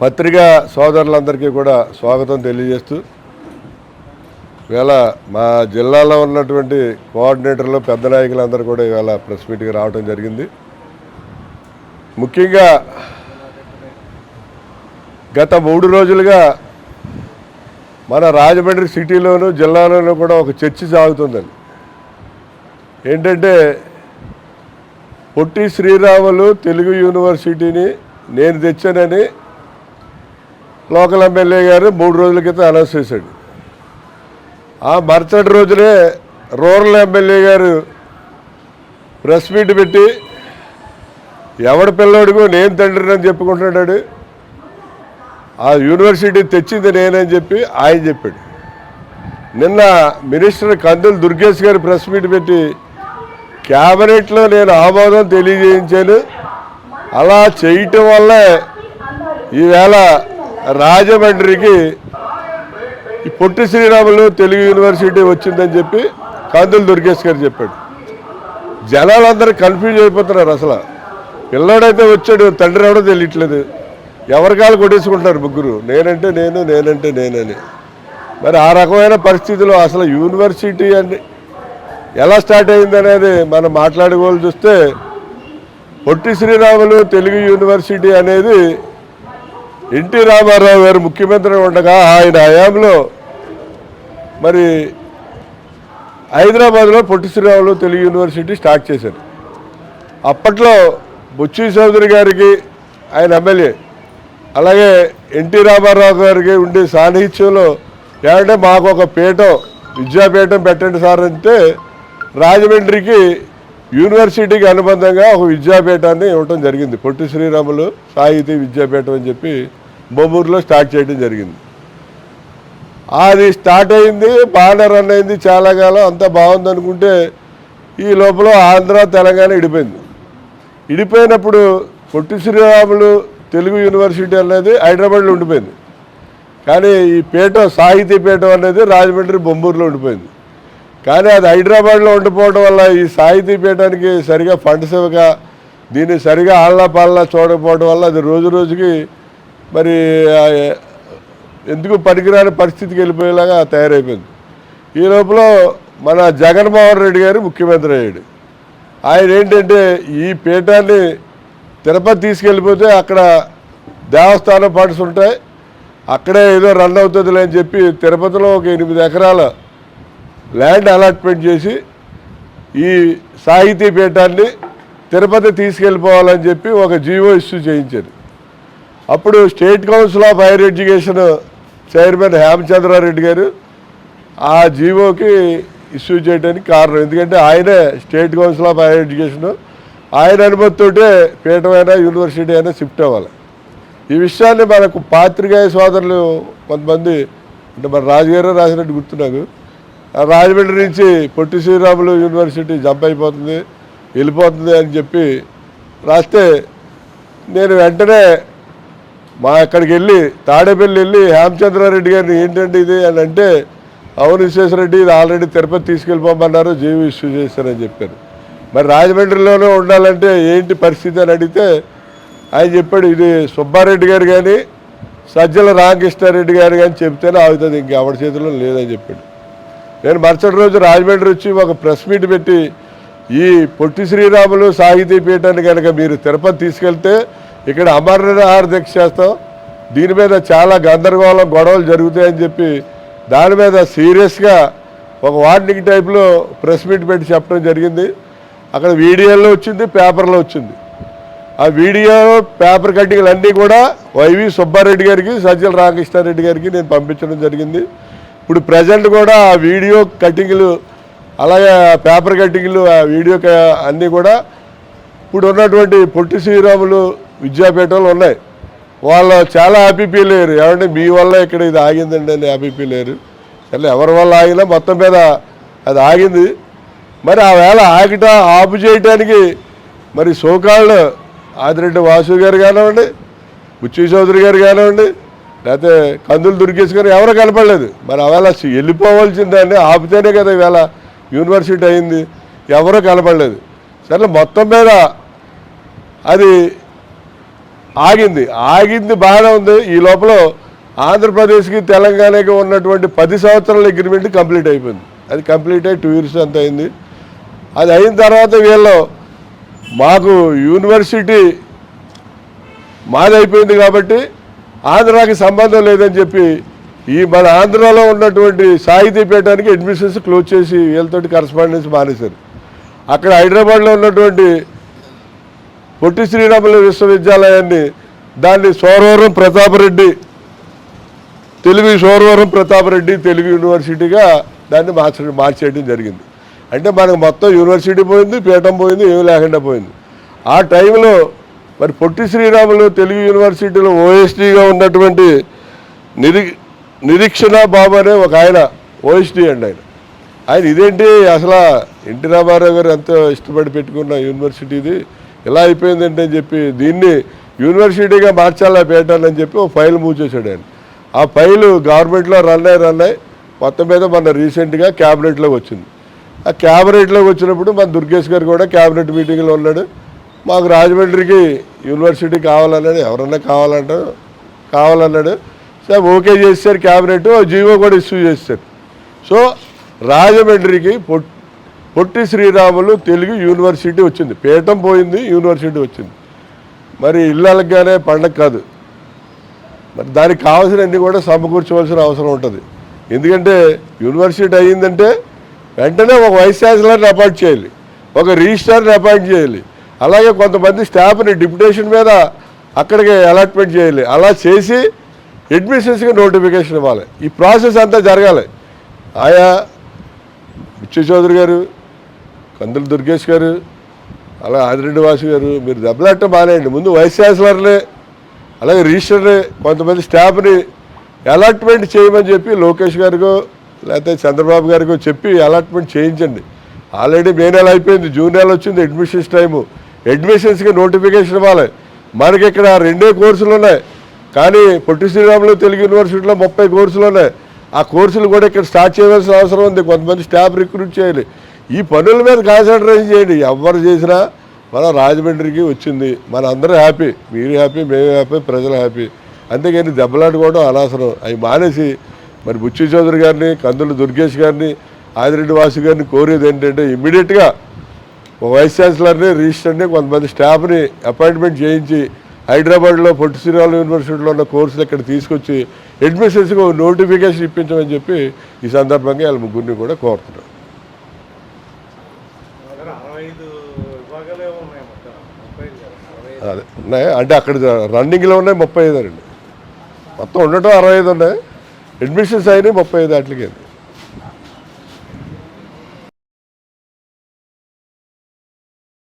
పత్రికా సోదరులందరికీ కూడా స్వాగతం తెలియజేస్తూ ఇవాళ మా జిల్లాలో ఉన్నటువంటి కోఆర్డినేటర్లు పెద్ద నాయకులందరూ కూడా ఇవాళ ప్రెస్ మీట్కి రావడం జరిగింది. ముఖ్యంగా గత మూడు రోజులుగా మన రాజమండ్రి సిటీలోను జిల్లాలోనూ కూడా ఒక చర్చ సాగుతుందండి. ఏంటంటే పొట్టి శ్రీరాములు తెలుగు యూనివర్సిటీని నేను తెచ్చానని లోకల్ ఎమ్మెల్యే గారు మూడు రోజుల క్రితం అనౌన్స్ చేశాడు. ఆ మరుసటి రోజునే రూరల్ ఎమ్మెల్యే గారు ప్రెస్ మీట్ పెట్టి ఎవడి పిల్లోడుకు నేను తండ్రిని అని చెప్పుకుంటున్నాడు? ఆ యూనివర్సిటీ తెచ్చింది నేనని చెప్పి ఆయన చెప్పాడు. నిన్న మినిస్టర్ కందులు దుర్గేష్ గారు ప్రెస్ మీట్ పెట్టి క్యాబినెట్లో నేను ఆమోదం తెలియజేయించాను. అలా చేయటం వల్లే ఈవేళ రాజమండ్రికి ఈ పొట్టి శ్రీరాములు తెలుగు యూనివర్సిటీ వచ్చిందని చెప్పి కందులు దుర్గేష్ గారు చెప్పాడు. జనాలందరూ కన్ఫ్యూజ్ అయిపోతున్నారు అసలు. పిల్లోడైతే వచ్చాడు తండ్రి ఎవడో తెలియట్లేదు. ఎవరికాలు కొట్టేసుకుంటారు ముగ్గురు. నేనంటే నేను నేనంటే నేనని. మరి ఆ రకమైన పరిస్థితిలో అసలు యూనివర్సిటీ అని ఎలా స్టార్ట్ అయింది అనేది మనం మాట్లాడుకోవాలి చూస్తే పొట్టి శ్రీరాములు తెలుగు యూనివర్సిటీ అనేది ఎన్టీ రామారావు గారు ముఖ్యమంత్రి ఉండగా ఆయన హయాంలో మరి హైదరాబాద్లో పొట్టి శ్రీరాములు తెలుగు యూనివర్సిటీ స్టార్ట్ చేశారు. అప్పట్లో బుచ్చి చౌదరి గారికి ఆయన ఎమ్మెల్యే అలాగే ఎన్టీ రామారావు గారికి ఉండే సాన్నిహిత్యంలో ఏమంటే మాకు ఒక పీఠం విద్యాపీఠం పెట్టండి సార్ అంటే రాజమండ్రికి యూనివర్సిటీకి అనుబంధంగా ఒక విద్యాపీఠాన్ని ఇవ్వటం జరిగింది. పొట్టి శ్రీరాములు సాహితీ విద్యాపీఠం అని చెప్పి బొమ్మూరులో స్టార్ట్ చేయడం జరిగింది. అది స్టార్ట్ అయింది బాగా రన్ అయింది చాలా కాలం అంతా బాగుంది అనుకుంటే ఈ లోపల ఆంధ్ర తెలంగాణ ఇడిపోయింది. ఇడిపోయినప్పుడు పొట్టి శ్రీరాములు తెలుగు యూనివర్సిటీ అనేది హైదరాబాద్లో ఉండిపోయింది. కానీ ఈ పీఠం సాహితీ పీఠం అనేది రాజమండ్రి బొమ్మూరులో ఉండిపోయింది. కానీ అది హైదరాబాద్లో ఉండిపోవడం వల్ల ఈ సాహితీ పీఠానికి సరిగా ఫండ్స్ ఇవ్వక దీన్ని సరిగా ఆళ్ళ పాలన చూడకపోవడం వల్ల అది రోజు రోజుకి మరి ఎందుకు పనికిరాని పరిస్థితికి వెళ్ళిపోయేలాగా తయారైపోయింది. ఈ లోపల మన జగన్మోహన్ రెడ్డి గారు ముఖ్యమంత్రి అయ్యాడు. ఆయన ఏంటంటే ఈ పీఠాన్ని తిరుపతి తీసుకెళ్ళిపోతే అక్కడ దేవస్థానం ఫండ్స్ ఉంటాయి. అక్కడే ఏదో రన్ అవుతుందిలే అని చెప్పి తిరుపతిలో ఒక ఎనిమిది ఎకరాల ల్యాండ్ అలాట్మెంట్ చేసి ఈ సాహితీ పీఠాన్ని తిరుపతి తీసుకెళ్ళిపోవాలని చెప్పి ఒక జీవో ఇష్యూ చేయించారు. అప్పుడు state council of higher education chairman Hemachandra Reddy గారు ఆ జీవోకి ఇష్యూ చేయడానికి కారణం. ఎందుకంటే ఆయనే state council of higher education ఆయన అనుమతితోటే పీఠమైనా యూనివర్సిటీ అయినా షిఫ్ట్ అవ్వాలి. ఈ విషయాన్ని మనకు పాత్రికేయ సోదరులు కొంతమంది అంటే మన రాజుగారు రాసినట్టు గుర్తు ఆ రాజమండ్రి నుంచి పొట్టి శ్రీరాములు యూనివర్సిటీ జంప్ అయిపోతుంది వెళ్ళిపోతుంది అని చెప్పి రాస్తే నేను వెంటనే మా అక్కడికి వెళ్ళి తాడేపల్లి వెళ్ళి హేమచంద్రారెడ్డి గారిని ఏంటంటే ఇది అని అంటే అవును విశ్వేశ్వరరెడ్డి ఇది ఆల్రెడీ తిరుపతి తీసుకెళ్ళిపోమన్నారు జీవి ఇష్యూ చేశారని చెప్పారు. మరి రాజమండ్రిలోనే ఉండాలంటే ఏంటి పరిస్థితి అని అడిగితే ఆయన చెప్పాడు ఇది సుబ్బారెడ్డి గారు కానీ సజ్జల రామకృష్ణారెడ్డి గారు కానీ చెప్తేనే ఆగుతుంది ఇంక ఆవిడ చేతిలో లేదని చెప్పాడు. నేను మరుసటి రోజు రాజమండ్రి వచ్చి ఒక ప్రెస్ మీట్ పెట్టి ఈ పొట్టి శ్రీరాములు సాహితీ పీఠాన్ని కనుక మీరు తిరుపతి తీసుకెళ్తే ఇక్కడ అమరనాహార దీక్ష చేస్తాం. దీని మీద చాలా గందరగోళం గొడవలు జరుగుతాయని చెప్పి దాని మీద సీరియస్గా ఒక వార్నింగ్ టైప్లో ప్రెస్ మీట్ పెట్టి చెప్పడం జరిగింది. అక్కడ వీడియోలో వచ్చింది పేపర్లో వచ్చింది. ఆ వీడియో పేపర్ కట్టింగ్లు అన్నీ కూడా వైవి సుబ్బారెడ్డి గారికి సజ్జల రామకృష్ణారెడ్డి గారికి నేను పంపించడం జరిగింది. ఇప్పుడు ప్రజెంట్ కూడా ఆ వీడియో కట్టింగ్లు అలాగే పేపర్ కట్టింగ్లు ఆ వీడియో అన్నీ కూడా ఇప్పుడు ఉన్నటువంటి పొట్టి శ్రీరాములు విద్యాపీఠంలో ఉన్నాయి. వాళ్ళు చాలా హ్యాపీ లేరు ఏమంటే మీ వల్ల ఇక్కడ ఇది ఆగిందండి అని హ్యాపీ లేరు సరే ఎవరి వల్ల ఆగినా మొత్తం మీద అది ఆగింది. మరి ఆ వేళ ఆగిట ఆపు చేయటానికి మరి సోకాళ్ళు ఆదిరెడ్డి వాసు గారు కానివ్వండి బుచ్చి చౌదరి గారు కానివ్వండి లేకపోతే కందులు దుర్గేష్ గారు ఎవరు కనపడలేదు. మరి ఆవేళ వెళ్ళిపోవాల్సిందని ఆపితేనే కదా ఈవేళ యూనివర్సిటీ అయింది. ఎవరూ కనపడలేదు. సరే మొత్తం మీద అది ఆగింది. ఆగింది బాగానే ఉంది. ఈ లోపల ఆంధ్రప్రదేశ్కి తెలంగాణకి ఉన్నటువంటి పది సంవత్సరాల అగ్రిమెంట్ కంప్లీట్ అయిపోయింది. అది కంప్లీట్ అయ్యి టూ ఇయర్స్ అంత అయింది. అది అయిన తర్వాత వీళ్ళు మాకు యూనివర్సిటీ మాదైపోయింది కాబట్టి ఆంధ్రాకి సంబంధం లేదని చెప్పి ఈ మన ఆంధ్రాలో ఉన్నటువంటి సాహితీ పీఠానికి అడ్మిషన్స్ క్లోజ్ చేసి వీళ్ళతోటి కరస్పాండెన్స్ మానేశారు. అక్కడ హైదరాబాద్లో ఉన్నటువంటి పొట్టి శ్రీరాములు విశ్వవిద్యాలయాన్ని దాన్ని సోరవరం ప్రతాపరెడ్డి తెలుగు సోరవరం ప్రతాపరెడ్డి తెలుగు యూనివర్సిటీగా దాన్ని మార్చడం మార్చేయడం జరిగింది. అంటే మనకు మొత్తం యూనివర్సిటీ పోయింది పీఠం పోయింది ఏమీ లేకుండా పోయింది. ఆ టైంలో మరి పొట్టి శ్రీరాములు తెలుగు యూనివర్సిటీలో ఓఎస్టీగా ఉన్నటువంటి నిరి నిరీక్షణ బాబు అనే ఒక ఆయన ఓఎస్టీ అండి ఆయన. ఆయన ఇదేంటి? అసలు ఎన్టీ రామారావు గారు ఎంతో ఇష్టపడి పెట్టుకున్న యూనివర్సిటీ ఇది ఇలా అయిపోయిందంటే అని చెప్పి దీన్ని యూనివర్సిటీగా మార్చాలా పెట్టాలని చెప్పి ఒక ఫైల్ మూవ్ చేశాడు ఆయన. ఆ ఫైలు గవర్నమెంట్లో రన్ అయ్యి రన్ అయ్యి మొత్తం మీద మన రీసెంట్గా క్యాబినెట్లోకి వచ్చింది. ఆ క్యాబినెట్లోకి వచ్చినప్పుడు మన దుర్గేష్ గారు కూడా క్యాబినెట్ మీటింగ్లో ఉన్నాడు. మాకు రాజమండ్రికి యూనివర్సిటీ కావాలన్నాడు ఎవరన్నా కావాలంటారు కావాలన్నాడు. సార్ ఓకే చేశారు క్యాబినెట్ జీవో కూడా ఇష్యూ చేశారు. సో రాజమండ్రికి పొట్టు పొట్టి శ్రీరాములు తెలుగు యూనివర్సిటీ వచ్చింది. పీఠం పోయింది యూనివర్సిటీ వచ్చింది. మరి ఇళ్ళగానే పండగ కాదు. మరి దానికి కావాల్సినవన్నీ కూడా సమకూర్చవలసిన అవసరం ఉంటుంది. ఎందుకంటే యూనివర్సిటీ అయ్యిందంటే వెంటనే ఒక వైస్ ఛాన్సలర్ని అపాయింట్ చేయాలి. ఒక రిజిస్ట్రార్ని అపాయింట్ చేయాలి. అలాగే కొంతమంది స్టాఫ్ని డిప్యుటేషన్ మీద అక్కడికి అలాట్మెంట్ చేయాలి. అలా చేసి అడ్మిషన్స్కి నోటిఫికేషన్ ఇవ్వాలి. ఈ ప్రాసెస్ అంతా జరగాలి. ఆయా బిచ్చు చౌదరి గారు కందుల దుర్గేష్ గారు అలా ఆదిరెడ్డి వాసు గారు మీరు దెబ్బలాట బాగాలేండి ముందు వైస్ ఛాన్సలర్లే అలాగే రిజిస్టర్లే కొంతమంది స్టాఫ్ని అలాట్మెంట్ చేయమని చెప్పి లోకేష్ గారికో లేకపోతే చంద్రబాబు గారికో చెప్పి అలాట్మెంట్ చేయించండి. ఆల్రెడీ మే నెల అయిపోయింది? జూన్ నెల వచ్చింది అడ్మిషన్స్ టైము. అడ్మిషన్స్కి నోటిఫికేషన్ ఇవ్వాలి. మనకి ఇక్కడ రెండే కోర్సులు ఉన్నాయి. కానీ పొట్టి శ్రీరాములు తెలుగు యూనివర్సిటీలో ముప్పై కోర్సులు ఉన్నాయి. ఆ కోర్సులు కూడా ఇక్కడ స్టార్ట్ చేయవలసిన అవసరం ఉంది. కొంతమంది స్టాఫ్ రిక్రూట్ చేయాలి. ఈ పనుల మీద కాన్సన్ట్రేషన్ చేయండి. ఎవరు చేసినా మన రాజమండ్రికి వచ్చింది. మన అందరూ హ్యాపీ మీరు హ్యాపీ మేము హ్యాపీ ప్రజలు హ్యాపీ అందుకని దెబ్బలాడుకోవడం అనవసరం. అవి మానేసి మరి బుచ్చి చౌదరి గారిని కందుల దుర్గేష్ గారిని ఆదిరెడ్డి వాసు గారిని కోరేది ఏంటంటే ఇమ్మీడియట్గా ఒక వైస్ ఛాన్సలర్ని రిజిస్టర్ని కొంతమంది స్టాఫ్ని అపాయింట్మెంట్ చేయించి హైదరాబాద్లో పొట్టి శ్రీరాములు యూనివర్సిటీలో ఉన్న కోర్సులు ఇక్కడ తీసుకొచ్చి అడ్మిషన్స్కి ఒక నోటిఫికేషన్ ఇప్పించమని చెప్పి ఈ సందర్భంగా వాళ్ళ ముగ్గురిని కూడా కోరుతున్నాను దగ్గర అరవై ఐదు విభాగాలే ఉన్నాయి మొత్తం ముప్పై ఐదు కాదు, అరవై ఐదు. అదే. ఉన్నాయి. అంటే అక్కడ రన్నింగ్లో ఉన్నాయి ముప్పై ఐదు అండి. మొత్తం ఉండటం అరవై ఐదు ఉన్నాయి. అడ్మిషన్స్ అయినాయి ముప్పై ఐదు వాటికి